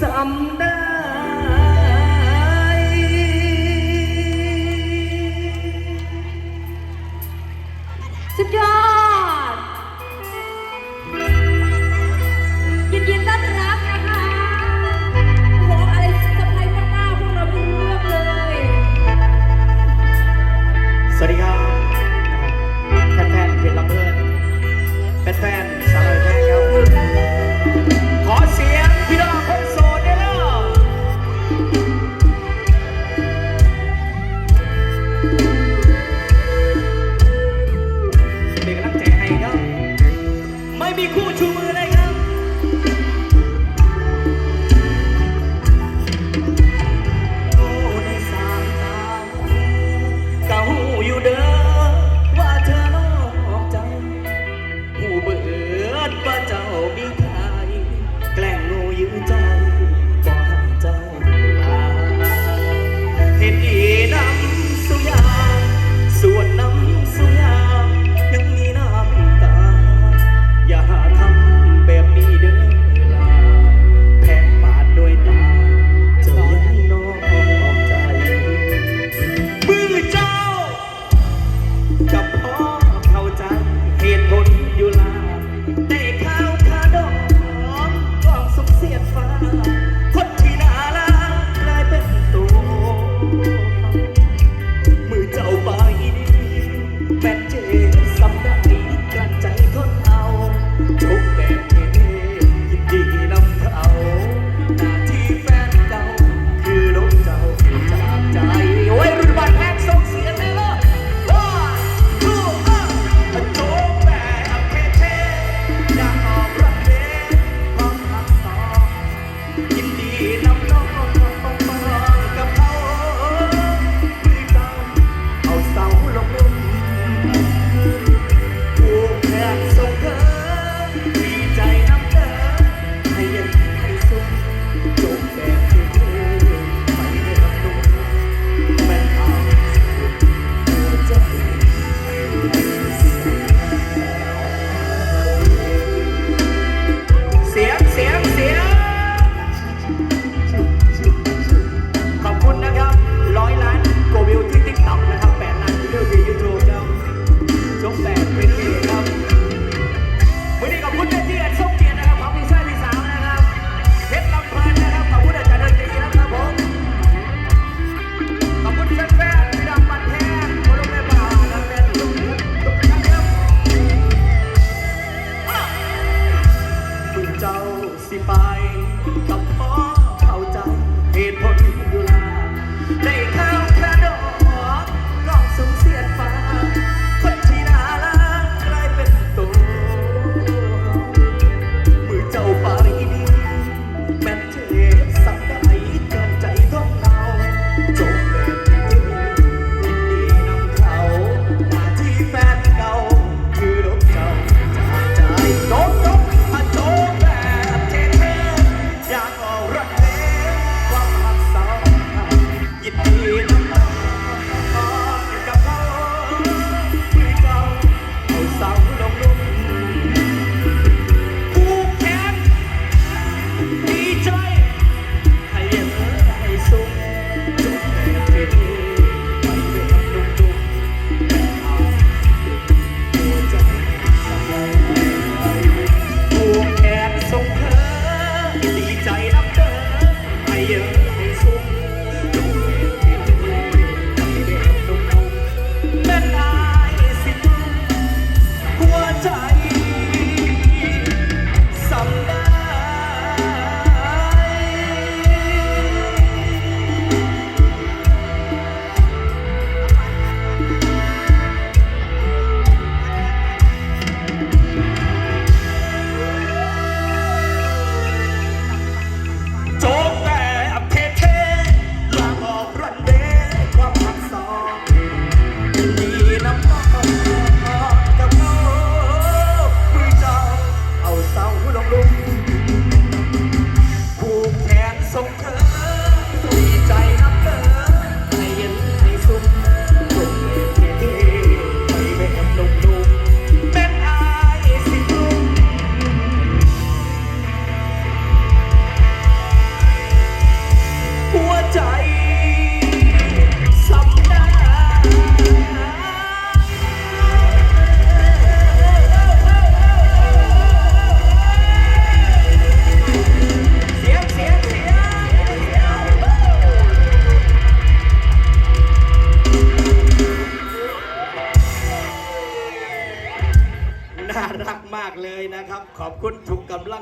สำได้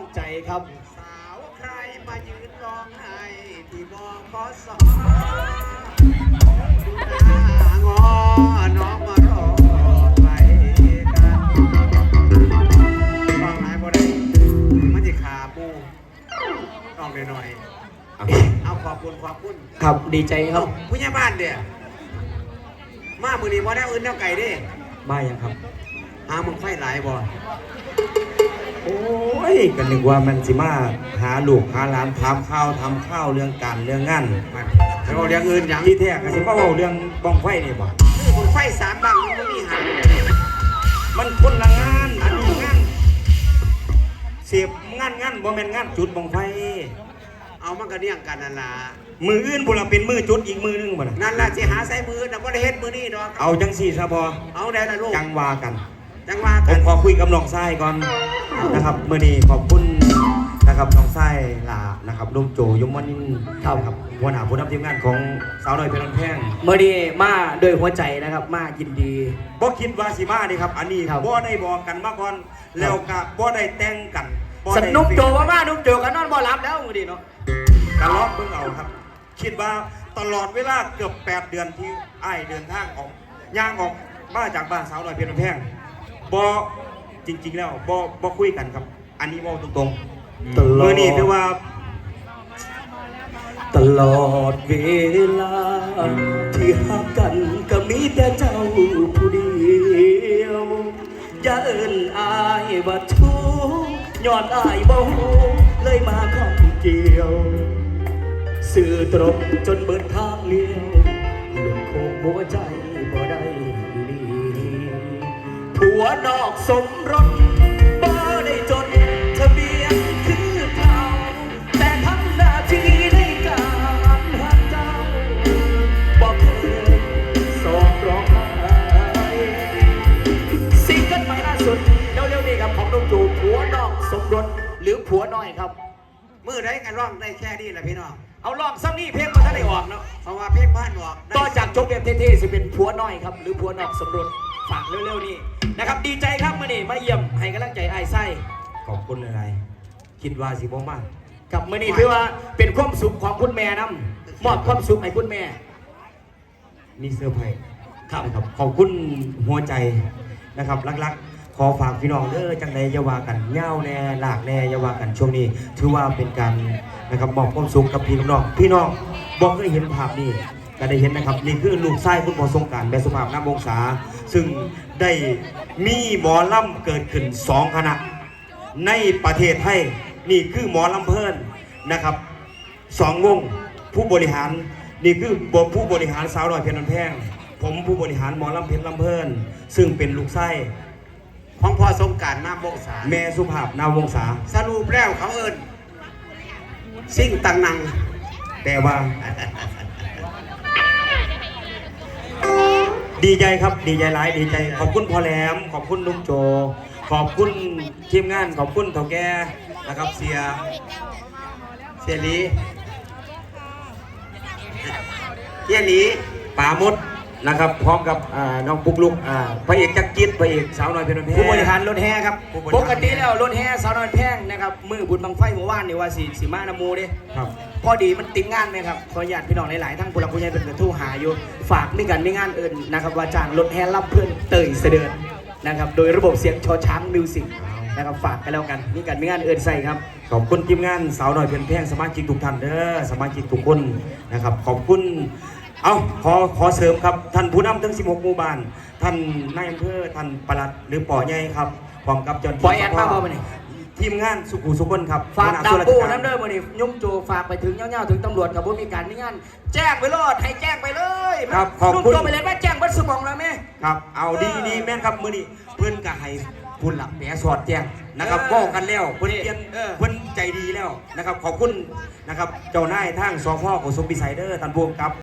งใจครับ สาวใครมายืนร้องไห้ที่บคสงอน้องมารอไปกันร้องไห้บ่ได้มันจะขาปูร้องหน่อยๆเอาขอบคุณขอบคุณครับดีใจครับผู้ใหญ่บ้านเดียมามือนี้บ่ได้อื่นแนวไก่เด้มายังครับหามึงไฟหลายบ่ โอ้ยกันนึกว่ามันสิมาหาลูกหาหลานถามข้าวทำข้าวเรื่องการเรื่องงานมันแล้วก็เรื่องอื่นหยังที่แท้ก็สิมาเว้าเรื่องบ้องไฟนี่บ่คือมึงไฟสามบังมันบ่มีหางมันคนละงานอันนี้งานเสียบงานงานบ่แม่นงานจุดบ้องไฟเอามันก็เรียงกันนั่นล่ะมืออื่นพุ่นละเป็นมือจุดอีกมือหนึงบ่น่ะนั่นล่ะสิหาใส่มือน่ะบ่ได้เฮ็ดมือนี้ดอกเอาจังสี่ซะพอเอาได้ล่ะลูกจังว่ากัน จังว่าผกัมนขอคุยกับน้องชายก่อนนะครับมื้อนี้ขอบคุณนะครับน้องชายลานะครับลุงโจยมวนินทร์ครับ นะครับหัวหน้าผู้นำทีมงานของสาวน้อยเพลินแพงเมื่อนี้มาด้วยหัวใจนะครับ มายินดี บ่คิดว่าสิมานี่ครับอันนี้ครับ บ่ได้บอกกันมาก่อนแล้วก็บ่ได้แต่งกันบ่สได้ นุกโจว่ามานุกโจกันนอนบ่หลับแล้วมือดีเนาะกันลองเบิ่งเอาครับ คิดว่าตลอดเวลาเกือบ 8 เดือนที่อ้ายเดินทางออกย่างออกมาจากบ้านสาวน้อยเพลินแพง บ่จริง ๆ แล้วบ่บ่คุยกันครับ อันนี้เว้าตรงๆตลอดมื้อนี้ถือว่าตลอดเวลา ที่หักกันก็มีแต่เจ้าผู้เดียว อย่าเอิ้นอายว่าชู้ย้อนอายบ่ฮู้เลยมาข้องเกี่ยว สื่อตรงจนเบิดทางเลี้ยวหลุดโคงหัวใจ วนอกสมรสบ่ได้จดทะเบียนคือเขาแต่ทำหน้าที่ในการหักเจ้าบ่เคยสอบร้องไห้ซิงเกิลใหม่ล่าสุดเร็วๆนี้ครับของนุ่มจูผัวนอกสมรสหรือผัวน้อยครับ มือได้กันร้องได้แค่นี้แหละพี่น้องเอาลองซ้ำนี่เพลงมาถ้าได้ออกเนาะเพราะว่าเพลงบ้านออกได้ต่อจากจบแบบเท่ๆสิเป็นผัวน้อยครับ หรือผัวนอกสมรสฝากเร็วๆนี่ นะครับดีใจครับมื่อนี้มาเยี่ยมให้กำลังใจไอ้ายไส้ขอบคุณหลายๆคิดว่าสิบ่มากับมื่อนี้ถือว่าเป็นความสุขของคุณแม่นํมอบความสุขให้คุณแม่ มีเซอร์ไพรส์ครับนะครับขอบคุณหัวใจนะครับรักๆ ขอฝากพี่น้องเด้อจังใดอย่าว่ากันเหย้าแน่หลากแน่อย่าว่ากันช่วงนี้ ถือว่าเป็นการนะครับมอบความสุขกับพี่น้อง พี่น้องบอกเคยเห็นภาพนี้ ก็ได้เห็นนะครับนี่คือลูกชายคุณหมอสงการแม่สุภาพน้ำวงศาซึ่งได้มีหมอลำเกิดขึ้นสองคณะ ในประเทศไทยนี่คือหมอลำเพลินนะครับสองวงผู้บริหารนี่คือบผู้บริหารสาวน้อยเพชรนนแพงผมผู้บริหารหมอลำเพชรลำเพลินซึ่งเป็นลูกไส้ของพ่อสงการน้ำบกษาแม่สุภาพนาวงศาสรุปแล้วเขาเอิ้นสิ่งตังนังแต่ว่า ดีใจครับดีใจหลายดีใจ ขอบคุณพ่อแหลม ขอบคุณลุงโจ ขอบคุณทีมงาน ขอบคุณเถ่าแก่นะครับเสียเสียลีเสียลีป่ามด นะครับพร้อมกับอ่าน้องปุ๊กลุกอ่าพระเอกจักรจิตพระเอกสาวน้อยเพชรบุรีผู้บริหารรถแห่ครับ ผู้บริหาร ปกติแล้วรถแห่สาวน้อยแพงนะครับมือบุญบังไฟเมื่อวานนี่ว่าสีสีมานำมูเด้ ครับ พอดีมันติดงานไหมครับ ขออนุญาตพี่น้องหลาย ๆ ทั้งผู้หลักผู้ใหญ่เป็นกระทู้หาอยู่ ฝากมีกันมีงานอื่นนะครับ ว่าจ้างรถแห่รับเพื่อนเตยเสด็จนะครับ โดยระบบเสียงชอช้างมิวสิกนะครับ ฝากกันแล้วกัน มีกันมีงานอื่นใส่ครับ ขอบคุณทีมงานสาวน้อยเพชรแพงสมาชิกทุกท่านเด้อสมาชิกทุกคนนะครับ ขอบคุณ เอาขอขอเสริมครับ ท่านผู้นำทั้ง 16 หมู่บ้าน ท่านนายอำเภอท่านปลัดหรือป่อใหญ่ครับพร้อมกับเจ้าหน้าที่ปอแอดมาบ่มื้อนี้ทีมงานสุขุสุคนครับฝากหัวหดาวส่วนรชปูการน้ำเด้อวันนี้ยุ่มโจฝากไปถึงเงี้ยวๆถึงตำรวจกับผู้มีการมีงาน แจ้งไปโลดให้แจ้งไปเลยครับขอบยุ่มคุณโจไปเลยแม่แจ้งบัดสมองแล้วแม่ครับเอาดีเออดีแม่นครับมื้อนี้เพิ่นก็ให้คุณหลักแหมสอดแจ้งนะครับเออบอกกันแล้วเพิ่นนี่เปลี่ยนเออเพิ่นใจดีแล้วนะครับ ขอบคุณนะครับเจ้านายทางสพของสมบิไซเดอร์ท่านผู้กำกับ